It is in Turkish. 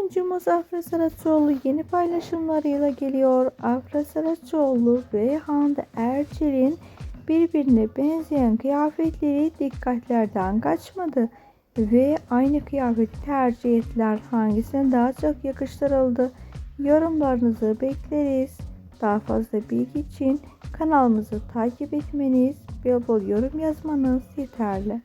Oyuncumuz Afra Saraçoğlu yeni paylaşımlarıyla geliyor. Afra Saraçoğlu ve Hande Erçel'in birbirine benzeyen kıyafetleri dikkatlerden kaçmadı ve aynı kıyafeti tercih ettiler. Hangisine daha çok yakıştırıldı? Yorumlarınızı bekleriz. Daha fazla bilgi için kanalımızı takip etmeniz, bol bol yorum yazmanız yeterli.